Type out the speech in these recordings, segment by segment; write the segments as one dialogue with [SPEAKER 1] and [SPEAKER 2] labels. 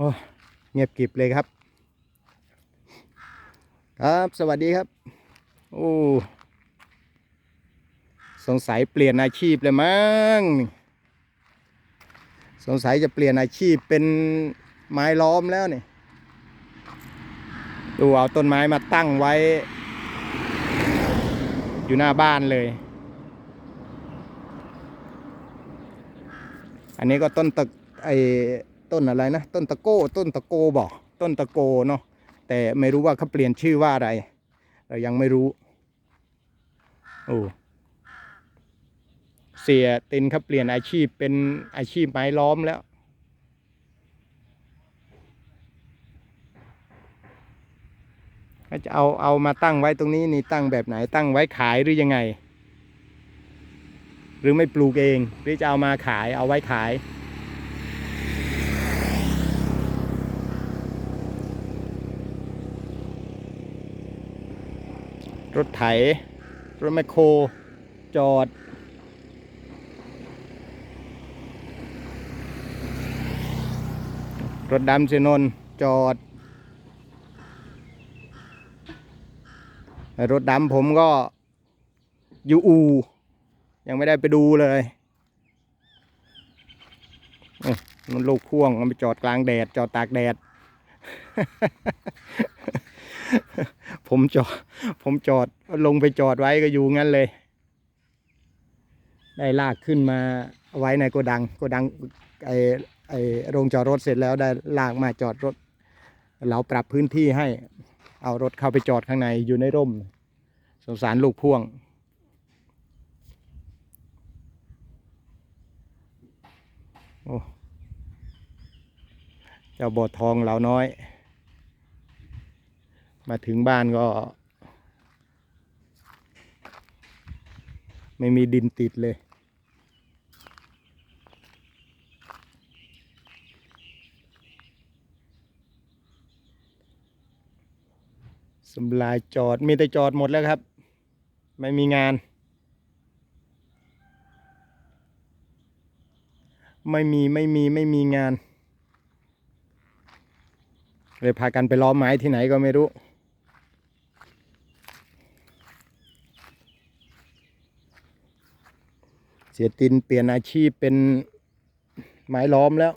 [SPEAKER 1] โอ้เงียบกริบเลยครับ ครับ สวัสดีครับ โอ้ สงสัยเปลี่ยนอาชีพเลยมั้ง สงสัยจะเปลี่ยนอาชีพเป็นไม้ล้อมแล้วนี่ดูเอาต้นไม้มาตั้งไว้ อยู่หน้าบ้านเลย อันนี้ก็ต้นตะไอ ต้นอะไรนะ ต้นตะโก้ ต้นตะโกบอกต้นตะโกเนาะแต่ไม่รู้ว่าเขาเปลี่ยนชื่อว่าอะไร เรายังไม่รู้โอ้เสียตินเขาเปลี่ยนอาชีพเป็นอาชีพไม้ล้อมแล้วเขาจะเอาเอามาตั้งไว้ตรงนี้นี่ตั้งแบบไหนตั้งไว้ขายหรือยังไง หรือไม่ปลูกเอง หรือจะเอามาขายเอาไว้ขาย รถไถ รถแมคโคร จอด รถดำเสนนจอด รถดำผมก็อยู่อู ยังไม่ได้ไปดูเลยเอ้ยมันลูกพ่วง มันไปจอดกลางแดด จอดตากแดด ผมจอด ผมจอดลงไปจอดไว้ก็อยู่งั้นเลย ได้ลากขึ้นมาไว้ในโกดังโกดังไอไอโรงจอดรถเสร็จแล้วได้ลากมาจอดรถ เราปรับพื้นที่ให้ เอารถเข้าไปจอดข้างในอยู่ในร่ม สงสารลูกพ่วงโอ้เจ้าบอดทองเราน้อย มาถึงบ้านก็ ไม่มีดินติดเลยสำลายจอดมีแต่จอดหมดแล้วครับ ไม่มีงาน ไม่มีไม่มีไม่มีงานเลยพากันไปล้อมไม้ที่ไหนก็ไม่รู้ เสียตินเปลี่ยนอาชีพเป็นไม้ล้อมแล้ว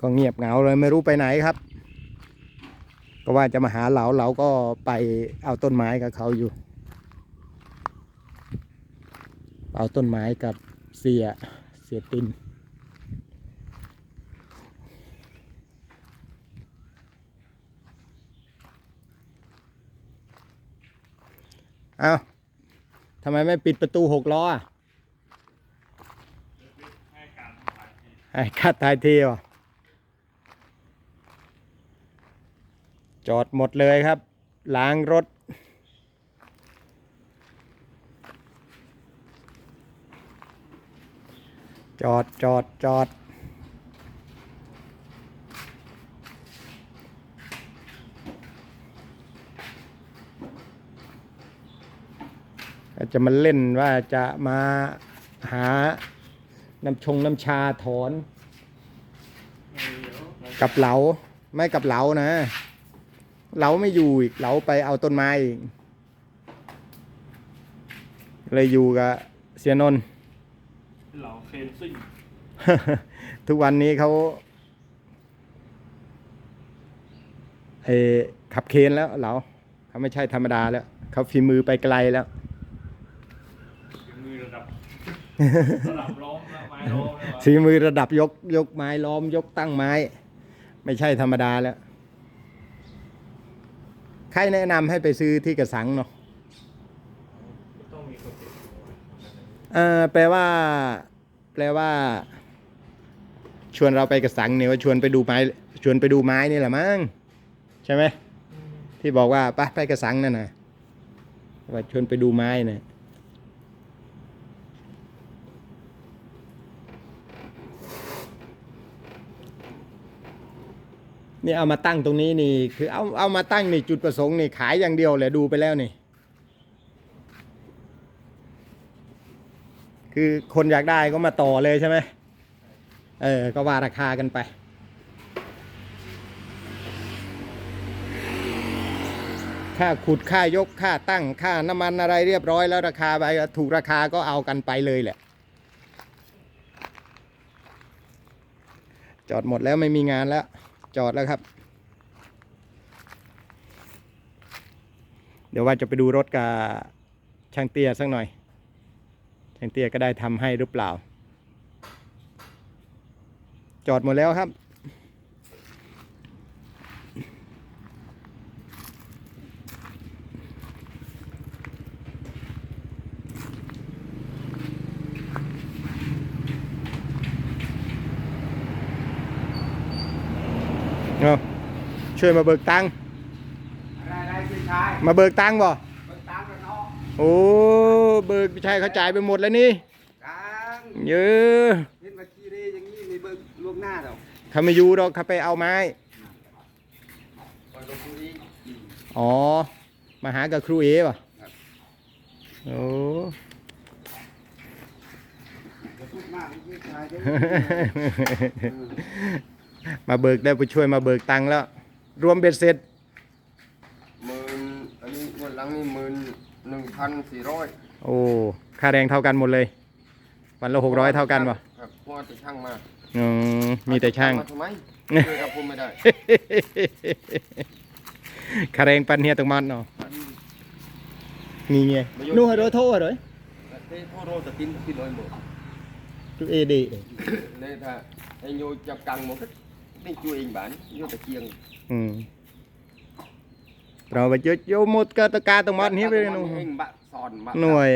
[SPEAKER 1] ก็เงียบเหงาเลยไม่รู้ไปไหนครับ ว่าจะมาหาเหลาเหลาก็ไปเอาต้นไม้กับเขาอยู่ เอาต้นไม้กับเสียเสียตินเอาทำไมไม่ปิดประตูหกล้ออะให้คัดทายทีวะ จอดหมดเลยครับ ล้างรถ จอดจอดจอดจะมาเล่นว่าจะมาหาน้ำชงน้ำชาถอน กับเหลาไม่กับเหลานะ เหลาไม่อยู่อีกเหลาไปเอาต้นไม้อีกเลยอยู่กับเสียนนท์
[SPEAKER 2] เหล่าเคนซิ่ง
[SPEAKER 1] ทุกวันนี้เขาเออขับเคนแล้วเหลาเขาไม่ใช่ธรรมดาแล้วเขาฝีมือไปไกลแล้ว
[SPEAKER 2] มือระดับ ระดับล้อมแล้วไม้ล้อมแล้ว
[SPEAKER 1] ฝีมือระดับยกยกไม้ล้อมยกตั้งไม้ ไม่ใช่ธรรมดาแล้ว ใครแนะนำให้ไปซื้อที่กระสังเนาะ
[SPEAKER 2] ต้องมีคนติด
[SPEAKER 1] เออแปลว่า แปลว่า ชวนเราไปกระสังเนี่ยว่าชวนไปดูไม้ ชวนไปดูไม้นี่แหละมั้งใช่ไหมที่บอกว่าไปไปกระสังนั่นนะเอว่าชวนไปดูไม้นะ นี่เอามาตั้งตรงนี้นี่ คือเอาเอามาตั้งนี่จุดประสงค์นี่ขายอย่างเดียวแหละดูไปแล้วนี่ คือคนอยากได้ก็มาต่อเลยใช่ไหมเออ ก็ว่าราคากันไป ค่าขุดค่ายกค่าตั้งค่าน้ำมันอะไรเรียบร้อยแล้วราคาไปถูกราคาก็เอากันไปเลยแหละ จอดหมดแล้วไม่มีงานแล้ว จอดแล้วครับ เดี๋ยวว่าจะไปดูรถกับช่างเตี้ยสักหน่อย ช่างเตี้ยก็ได้ทำให้หรือเปล่า จอดหมดแล้วครับ เอาช่วยมาเบิกตังค์
[SPEAKER 3] อะไรอะไรพี่ชาย
[SPEAKER 1] มาเบิกตังค์บ่
[SPEAKER 3] เบิกตังค์กันเนาะ
[SPEAKER 1] โอ้เบิกพี่ชายเขาจ่ายไปหมดแล้วนี่
[SPEAKER 3] ตังค์
[SPEAKER 1] เยอะ
[SPEAKER 3] เห็นว่าจีเรอย่างนี้มีเบิกล่วงหน้าเดอก
[SPEAKER 1] เขาไม่อยู่หรอกเขาไปเอาไม้
[SPEAKER 3] ปล่อยลงทุนอีก
[SPEAKER 1] อ๋อมาหากับครูเอป่ะโอ้
[SPEAKER 3] อย่าพูดมากพี่ชายเดี๋ยว
[SPEAKER 1] มาเบิกได้ไปช่วยมาเบิกตังค์แล้ว รวมเบ็ดเสร็จ
[SPEAKER 4] หมื่นอันนี้งวันหลังนี่หมื่นหนึ่งพันสี่ร้อย
[SPEAKER 1] โอ้ค่าแรงเท่ากันหมดเลย วันละหกร้อยเท่ากันป่ะ
[SPEAKER 4] ครับเพราะว่าแต่ช่างมา
[SPEAKER 1] อืมมีแต่ช่าง
[SPEAKER 4] มาทำไมช่วยกับผมไม่ได้
[SPEAKER 1] ค่าแรงปันเฮียตรงมันเนาะนี่ไงนู่นเหรอโทษเหรอ
[SPEAKER 4] แต่เต้พ่อโรตะตินตินร้อยหมด
[SPEAKER 1] ครูเอดี
[SPEAKER 4] nên là anh vô chập cần một cách đi chui anh នេះជួយអី
[SPEAKER 1] បានយកតែជាងត្រូវបើយកយកមកកើតតការទាំងអត់នេះវានោះអីបាក់សនបា
[SPEAKER 4] ក់នោះហើយ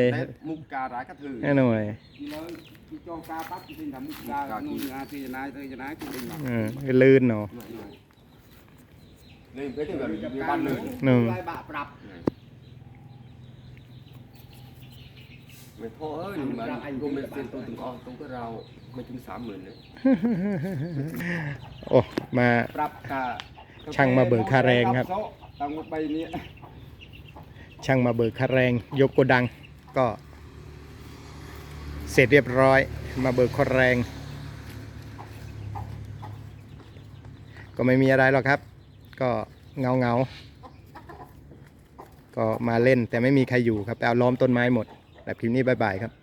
[SPEAKER 1] មុ
[SPEAKER 4] ខការដែរ
[SPEAKER 1] ក៏ធ្វើនោះហើយ
[SPEAKER 3] ឥឡូវពីចុងការបាត់គឺថាមុខការនោះអាទីចំណាយទៅចំណាយគឺដេញមកវាលឿនណោះលេងពេលទៅវាបានលឿននោះបាក់
[SPEAKER 1] ប្រាប់ ลื่นเนาะ
[SPEAKER 4] nên cái thì gần như ban nữa
[SPEAKER 1] หนึ่ง
[SPEAKER 3] ลายบะปรับ
[SPEAKER 4] mày thô ơi nhưng mà anh gồm mình tiền tôi từng con tôi có rau mình chung sám mượn đấy
[SPEAKER 1] โอ้มา
[SPEAKER 3] ปรับกา
[SPEAKER 1] ช่างมาเบิกค่าแรงครับ
[SPEAKER 3] ตังค์ใบนี้
[SPEAKER 1] ช่างมาเบิกค่าแรง ยกโกดังก็ เสร็จเรียบร้อย มาเบิกค่าแรง ก็ไม่มีอะไรหรอกครับ ก็เงาเงาๆก็มาเล่นแต่ไม่มีใครอยู่ครับไปเอาล้อมต้นไม้หมด แบบคลิปนี้บายบายครับ